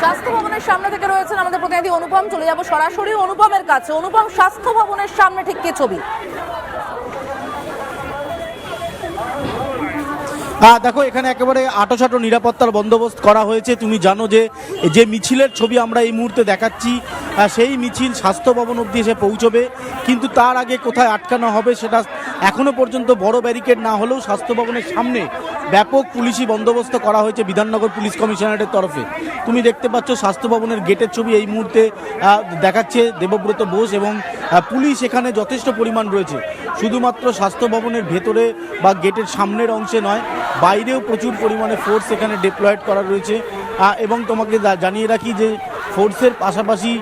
স্বাস্থ্য ভবনের সামনে থেকে রয়েছেন আমাদের প্রতিনিধি অনুপম, চলে যাব সরাসরি অনুপমের কাছে। অনুপম, স্বাস্থ্য ভবনের সামনে ঠিক কে ছবি? দেখো, এখানে একেবারে আটোসাটো নিরাপত্তার বন্দোবস্ত করা হয়েছে। তুমি জানো যে যে মিছিলের ছবি আমরা এই মুহূর্তে দেখাচ্ছি সেই মিছিল স্বাস্থ্য ভবন অব্দি এসে পৌঁছবে। কিন্তু তার আগে কোথায় আটকানো হবে সেটা এখনও পর্যন্ত বড় ব্যারিকেড না হলেও স্বাস্থ্য ভবনের সামনে ব্যাপক পুলিশি বন্দোবস্ত করা হয়েছে বিধাননগর পুলিশ কমিশনারের তরফে। তুমি দেখতে পাচ্ছ স্বাস্থ্য ভবনের গেটের ছবি এই মুহূর্তে দেখাচ্ছে দেবব্রত বোস এবং পুলিশ এখানে যথেষ্ট পরিমাণ রয়েছে। শুধুমাত্র স্বাস্থ্য ভবনের ভেতরে বা গেটের সামনের অংশে নয়, বাইরেও প্রচুর পরিমাণে ফোর্স এখানে ডিপ্লয়েড করা রয়েছে। এবং তোমাকে জানিয়ে রাখি যে ফোর্সের পাশাপাশি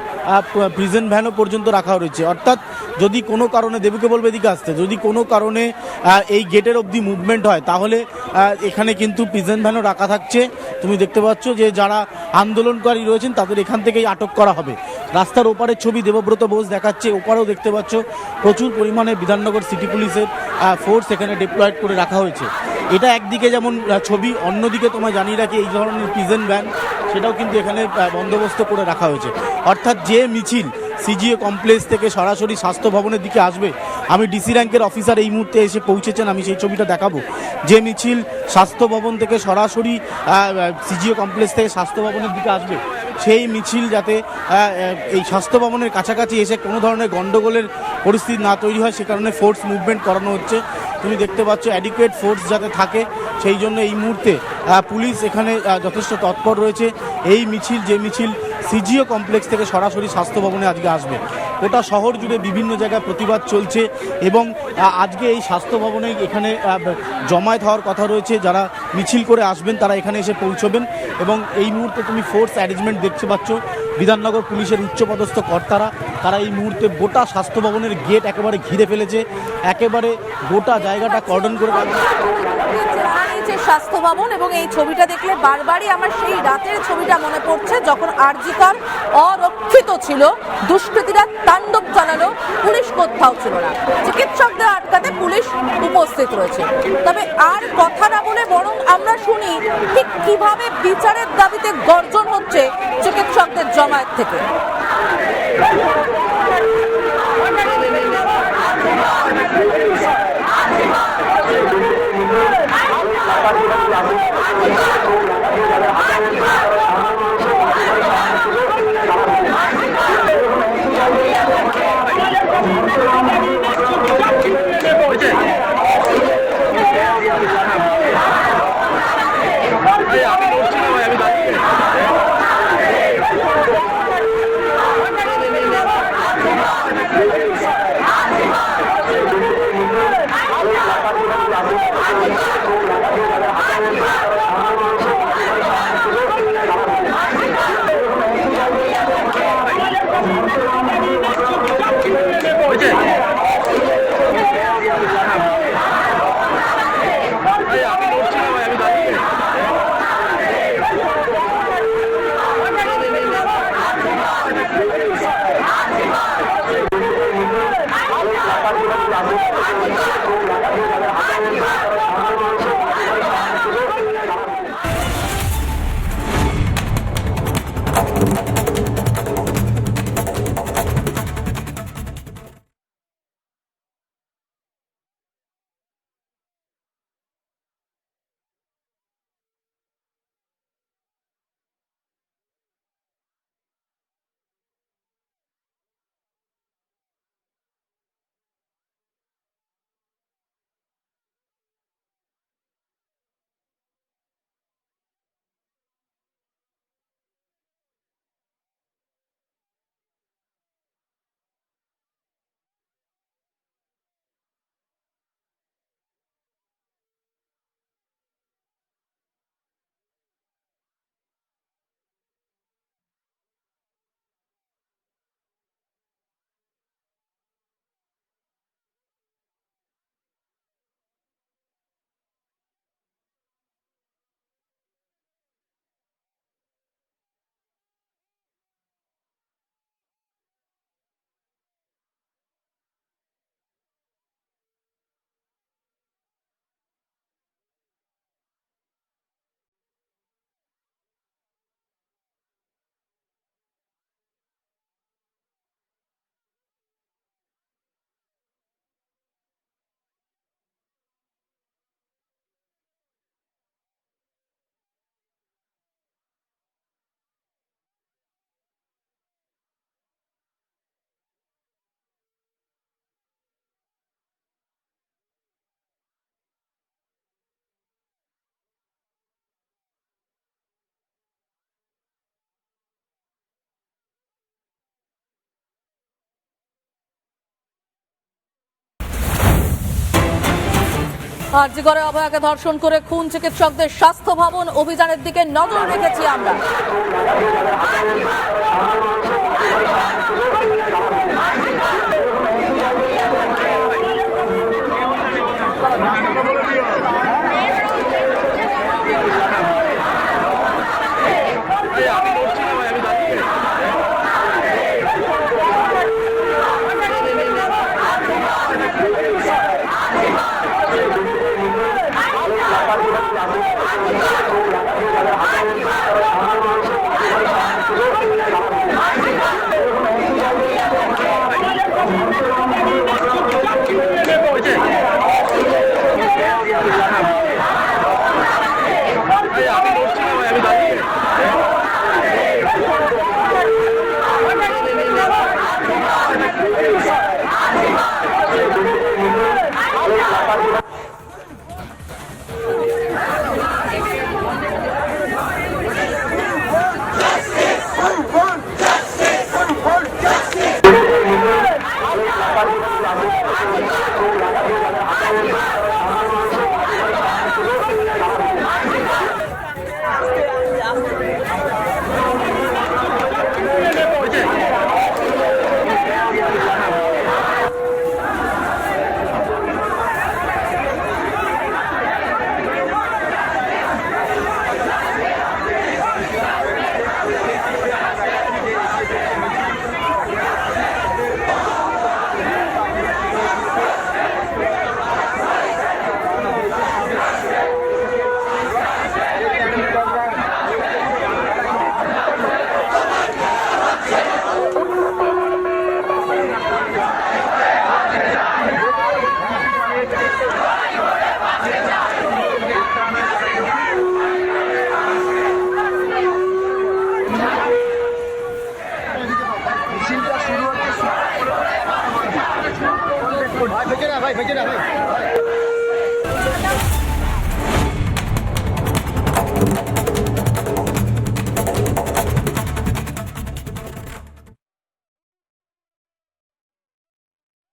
প্রিজেন্ট ভ্যানও পর্যন্ত রাখা রয়েছে। অর্থাৎ যদি কোনো কারণে দেবুকে বলবে এদিকে আসতে, যদি কোনো কারণে এই গেটের অবধি মুভমেন্ট হয়, তাহলে এখানে কিন্তু প্রিজেন্ট ভ্যানও রাখা থাকছে। তুমি দেখতে পাচ্ছ যে যারা আন্দোলনকারী রয়েছেন, তাদের এখান থেকেই আটক করা হবে। রাস্তার ওপারের ছবি দেবব্রত বোস দেখাচ্ছে, ওপারেও দেখতে পাচ্ছ প্রচুর পরিমাণে বিধাননগর সিটি পুলিশের ফোর্স এখানে ডিপ্লয়েড করে রাখা হয়েছে। এটা একদিকে যেমন ছবি, অন্যদিকে তোমায় জানিয়ে রাখি, এই ধরনের প্রিজেন্ট ভ্যান সেটাও কিন্তু এখানে বন্দোবস্ত করে রাখা হয়েছে। অর্থাৎ যে মিছিল সিজিএ কমপ্লেক্স থেকে সরাসরি স্বাস্থ্য ভবনের দিকে আসবে। আমি ডিসি র্যাঙ্কের অফিসার এই মুহূর্তে এসে পৌঁছেছেন, আমি সেই ছবিটা দেখাবো। যে মিছিল স্বাস্থ্য ভবন থেকে সরাসরি সিজিও কমপ্লেক্স থেকে স্বাস্থ্য ভবনের দিকে আসবে, সেই মিছিল যাতে এই স্বাস্থ্য ভবনের কাছাকাছি এসে কোনো ধরনের গণ্ডগোলের পরিস্থিতি না তৈরি হয়, সে কারণে ফোর্স মুভমেন্ট করানো হচ্ছে। তুমি দেখতে পাচ্ছ অ্যাডিকুয়েট ফোর্স যাতে থাকে, সেই জন্য এই মুহূর্তে পুলিশ এখানে যথেষ্ট তৎপর রয়েছে। এই মিছিল, যে মিছিল সিজিও কমপ্লেক্স থেকে সরাসরি স্বাস্থ্য ভবনে আজকে আসবে। গোটা শহর জুড়ে বিভিন্ন জায়গায় প্রতিবাদ চলছে এবং আজকে এই স্বাস্থ্য ভবনে এখানে জমায়েত হওয়ার কথা রয়েছে। যারা মিছিল করে আসবেন, তারা এখানে এসে পৌঁছবেন এবং এই মুহূর্তে তুমি ফোর্স অ্যারেঞ্জমেন্ট দেখতে পাচ্ছ। বিধাননগর পুলিশের উচ্চপদস্থ কর্তারা, তারা এই মুহূর্তে গোটা স্বাস্থ্য ভবনের গেট একেবারে ঘিরে ফেলেছে। একেবারে গোটা জায়গাটা কর্ডন করে নিচে স্বাস্থ্য ভবন এবং এই ছবিটা দেখলে বারবারই আমার সেই রাতের ছবিটা মনে পড়ছে, যখন আরজিকর অরক্ষিত ছিল, দুষ্কৃতীরা তাণ্ডব চালালো, পুলিশ কোথাও ছিল না। চিকিৎসকদের আটকাতে পুলিশ উপস্থিত রয়েছে। তবে আর কথা না বলে বরং আমরা শুনি ঠিক কীভাবে বিচারের দাবিতে গর্জন হচ্ছে চিকিৎসকদের জমায়েত থেকে। আরজিগড়ে অভয়াকে ধর্ষণ করে খুন চিকিৎসকদের স্বাস্থ্য ভবন অভিযানের দিকে নজর রেখেছি আমরা। ભાઈ ભજના ભાઈ ભજના ભાઈ.